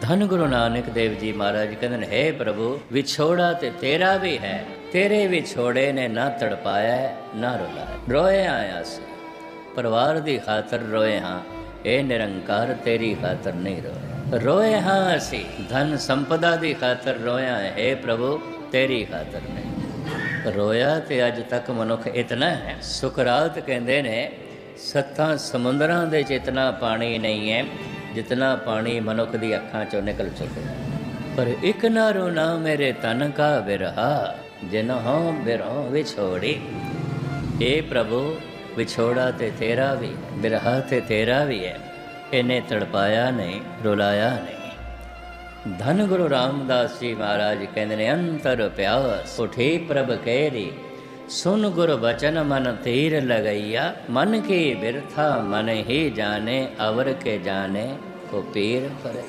ਧੰਨ ਗੁਰੂ ਨਾਨਕ ਦੇਵ ਜੀ ਮਹਾਰਾਜ ਕਹਿੰਦੇ ਨੇ, ਹੈ ਪ੍ਰਭੂ, ਵਿਛੋੜਾ ਤੇ ਤੇਰਾ ਵੀ ਹੈ। ਤੇਰੇ ਵਿਛੋੜੇ ਨੇ ਨਾ ਤੜਪਾਇਆ, ਨਾ ਰੁਲਾਇਆ। ਰੋਏ ਆਇਆ ਸੀ ਪਰਿਵਾਰ ਦੀ ਖਾਤਰ ਰੋਏ ਹਾਂ, ਇਹ ਨਿਰੰਕਾਰ ਤੇਰੀ ਖਾਤਰ ਨਹੀਂ ਰੋਏ। ਰੋਏ ਹਾਂ ਅਸੀਂ, ਧਨ ਸੰਪਦਾ ਦੀ ਖਾਤਰ ਰੋਇਆ ਹੈ ਪ੍ਰਭੂ, ਤੇਰੀ ਖਾਤਰ ਨਹੀਂ। ਰੋਇਆ ਤੇ ਅੱਜ ਤੱਕ ਮਨੁੱਖ ਇਤਨਾ ਹੈ, ਸੁਕਰਾਤ ਕਹਿੰਦੇ ਨੇ, ਸੱਤਾਂ ਸਮੁੰਦਰਾਂ ਦੇ ਚ ਇਤਨਾ ਪਾਣੀ ਨਹੀਂ ਹੈ ਜਿਤਨਾ ਪਾਣੀ ਮਨੁੱਖ ਦੀ ਅੱਖਾਂ ਚੋਂ ਨਿਕਲ ਚੁੱਕੇ ਪਰ ਇਕ ਨਾ ਰੋਣਾ ਮੇਰੇ ਤਨ ਕਾ ਬਿਰਹਾ ਜਿਨਹੁ ਬਿਰਹੁ ਵਿਛੋੜੀ। ਏ ਪ੍ਰਭੂ, ਵਿਛੋੜਾ ਤੇ ਤੇਰਾ ਵੀ ਬਿਰਹਾ ਤੇ ਤੇਰਾ ਵੀ ਹੈ, ਇਹਨੇ ਤੜਪਾਇਆ ਨਹੀਂ, ਰੁਲਾਇਆ ਨਹੀਂ। ਧੰਨ ਗੁਰੂ ਰਾਮਦਾਸ ਜੀ ਮਹਾਰਾਜ ਕਹਿੰਦੇ ਨੇ, ਅੰਤਰ ਪਿਆਸ, ਉਠੀ ਪ੍ਰਭ ਕਹਿਰੀ ਸੁਨ ਗੁਰ ਬਚਨ ਮਨ ਤੀਰ ਲਗਈਆ, ਮਨ ਕੀ ਬਿਰਥਾ ਮਨ ਹੀ ਜਾਣੇ, ਅਵਰ ਕੇ ਜਾਣੇ, ਕੋ ਪੀਰ ਪਰਈਆ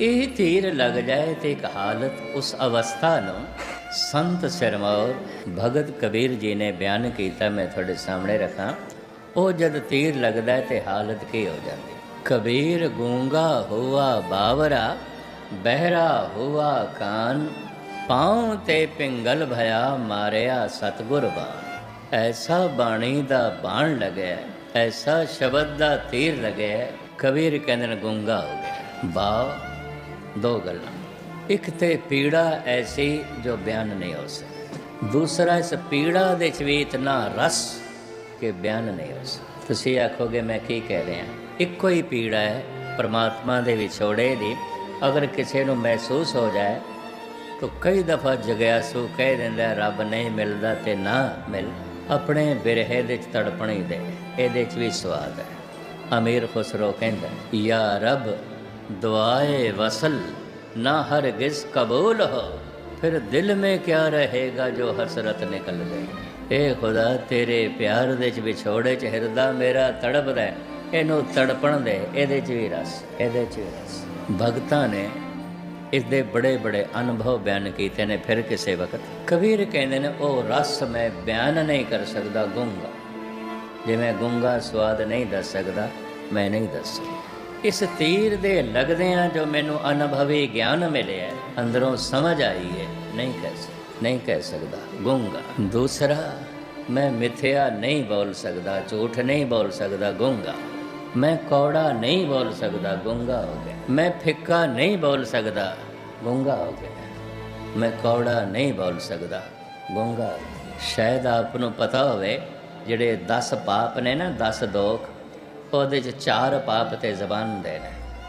ਇਹ ਤੀਰ ਲੱਗ ਜਾਏ ਤੇ ਇੱਕ ਹਾਲਤ ਉਸ ਅਵਸਥਾ ਨੂੰ। ਸੰਤ ਸਿਰਮੌਰ, ਭਗਤ ਕਬੀਰ ਜੀ ਨੇ ਬਿਆਨ ਕੀਤਾ, ਮੈਂ ਤੁਹਾਡੇ ਸਾਹਮਣੇ ਰੱਖਾਂ। ਉਹ ਜਦ ਤੀਰ ਲੱਗਦਾ ਤੇ ਹਾਲਤ ਕੀ ਹੋ ਜਾਂਦੀ? ਕਬੀਰ ਗੂੰਗਾ ਹੁਆ ਬਾਵਰਾ, ਬਹਿਰਾ ਹੁਆ ਕਾਨ ਪਾਉ ਤੇ ਪਿੰਗਲ ਭਇਆ ਮਾਰਿਆ ਸਤਗੁਰ ਬਾਣ ਐਸਾ ਬਾਣੀ ਦਾ ਬਾਣ ਲੱਗਿਆ, ਐਸਾ ਸ਼ਬਦ ਦਾ ਤੀਰ ਲੱਗਿਆ, ਕਬੀਰ ਕਹਿੰਦੇ ਨੇ ਗੁੰਗਾ ਹੋ ਗਿਆ। ਬਾ ਦੋ ਗੱਲਾਂ। ਇੱਕ ਤੇ ਪੀੜਾ ਐਸੀ ਜੋ ਬਿਆਨ ਨਹੀਂ ਹੋ ਸਕਦੀ। ਦੂਸਰਾ, ਇਸ ਪੀੜਾ ਦੇ ਚ ਵੀ ਇਤਨਾ ਰਸ ਕਿ ਬਿਆਨ ਨਹੀਂ ਹੋ ਸਕਦਾ। ਤੁਸੀਂ ਆਖੋਗੇ, ਮੈਂ ਕੀ ਕਹਿ ਰਿਹਾ? ਇੱਕੋ ਹੀ ਪੀੜਾ ਹੈ, ਪਰਮਾਤਮਾ ਦੇ ਵਿਛੋੜੇ ਦੀ। ਅਗਰ ਕਿਸੇ ਨੂੰ ਮਹਿਸੂਸ ਹੋ ਜਾਏ ਤੋ ਕਈ ਦਫਾ ਜਗਿਆ ਜਗਿਆਸੂ ਕਹਿ ਦਿੰਦਾ, ਰੱਬ ਨਹੀਂ ਮਿਲਦਾ ਤੇ ਨਾ ਮਿਲ। ਆਪਣੇ ਬਿਰਹੇ ਦੇ ਚ ਤੜਪਣ ਹੀ ਦੇ, ਇਹਦੇ ਚ ਵੀ ਸਵਾਦ ਹੈ। ਅਮੀਰ ਖੁਸਰੋ ਕਹਿੰਦਾ, ਯਾ ਰੱਬ, ਦੁਆਏ ਵਸਲ, ਨਾ ਹਰਗਿਜ਼ ਕਬੂਲ ਹੋ। ਫਿਰ ਦਿਲ ਮੇ ਕਿਆ ਰਹੇਗਾ ਜੋ ਹਸਰਤ ਨਿਕਲ ਗਈ ਏ ਖੁਦਾ, ਤੇਰੇ ਪਿਆਰ ਦੇ ਚ ਵਿਛੋੜੇ ਚ ਹਿਰਦਾ ਮੇਰਾ ਤੜਪਦਾ ਇਹਨੂੰ ਤੜਪਣ ਦੇ, ਇਹਦੇ ਚ ਵੀ ਰਸ, ਇਹਦੇ ਚ ਵੀ ਰਸ। ਭਗਤਾਂ ਨੇ ਇਸ ਦੇ ਬੜੇ ਬੜੇ ਅਨੁਭਵ ਬਿਆਨ ਕੀਤੇ ਨੇ ਫਿਰ ਕਿਸੇ ਵਕਤ ਕਬੀਰ ਕਹਿੰਦੇ ਨੇ, ਉਹ ਰਸ ਮੈਂ ਬਿਆਨ ਨਹੀਂ ਕਰ ਸਕਦਾ ਗੁੰਗਾ। ਜਿਵੇਂ ਗੁੰਗਾ ਸਵਾਦ ਨਹੀਂ ਦੱਸ ਸਕਦਾ, ਮੈਂ ਨਹੀਂ ਦੱਸ। ਸਕਦਾ ਇਸ ਤੀਰ ਦੇ ਲੱਗਦਿਆਂ ਜੋ ਮੈਨੂੰ ਅਨੁਭਵੀ ਗਿਆਨ ਮਿਲਿਆ, ਅੰਦਰੋਂ ਸਮਝ ਆਈ ਹੈ, ਨਹੀਂ ਕਹਿ ਸਕਦਾ ਨਹੀਂ ਕਹਿ ਸਕਦਾ ਗੁੰਗਾ। ਦੂਸਰਾ, ਮੈਂ ਮਿੱਥਿਆ ਨਹੀਂ ਬੋਲ ਸਕਦਾ, ਝੂਠ ਨਹੀਂ ਬੋਲ ਸਕਦਾ ਗੁੰਗਾ। ਮੈਂ ਕੌੜਾ ਨਹੀਂ ਬੋਲ ਸਕਦਾ, ਗੁੰਗਾ ਹੋ ਗਿਆ। ਮੈਂ ਫਿੱਕਾ ਨਹੀਂ ਬੋਲ ਸਕਦਾ, ਗੁੰਗਾ ਹੋ ਗਿਆ। ਮੈਂ ਕੌੜਾ ਨਹੀਂ ਬੋਲ ਸਕਦਾ, ਗੁੰਗਾ ਹੋ ਗਿਆ। ਸ਼ਾਇਦ ਆਪ ਨੂੰ ਪਤਾ ਹੋਵੇ, ਜਿਹੜੇ 10 ਪਾਪ ਨੇ ਨਾ 10 ਦੋਖ, ਉਹਦੇ ਚ ਚਾਰ ਪਾਪ ਤੇ ਜ਼ਬਾਨ ਦੇ ਨੇ।